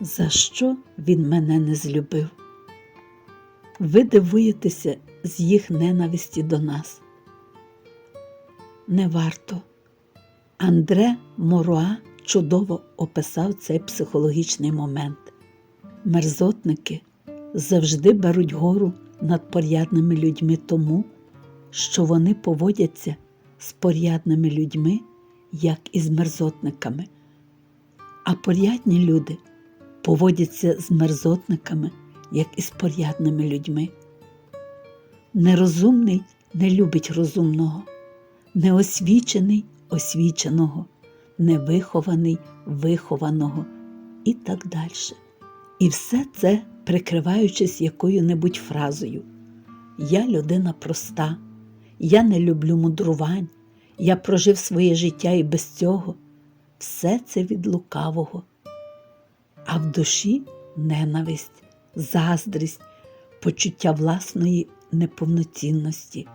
За що він мене не злюбив? Ви дивуєтеся з їх ненависті до нас. Не варто. Андре Моруа чудово описав цей психологічний момент. Мерзотники завжди беруть гору над порядними людьми тому, що вони поводяться з порядними людьми, як і з мерзотниками. А порядні люди поводяться з мерзотниками, як і з порядними людьми. Нерозумний не любить розумного, неосвічений освіченого, невихований вихованого і так далі. І все це прикриваючись якою-небудь фразою. Я людина проста, я не люблю мудрувань, я прожив своє життя і без цього. Все це від лукавого. А в душі ненависть, заздрість, почуття власної неповноцінності.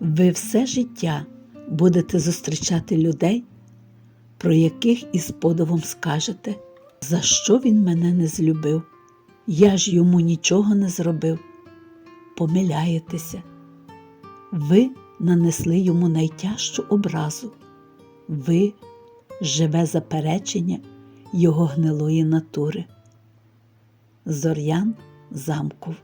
Ви все життя будете зустрічати людей, про яких із подивом скажете, за що він мене не злюбив. Я ж йому нічого не зробив. Помиляєтеся. Ви нанесли йому найтяжчу образу. Ви живе заперечення його гнилої натури. Зор'ян Замков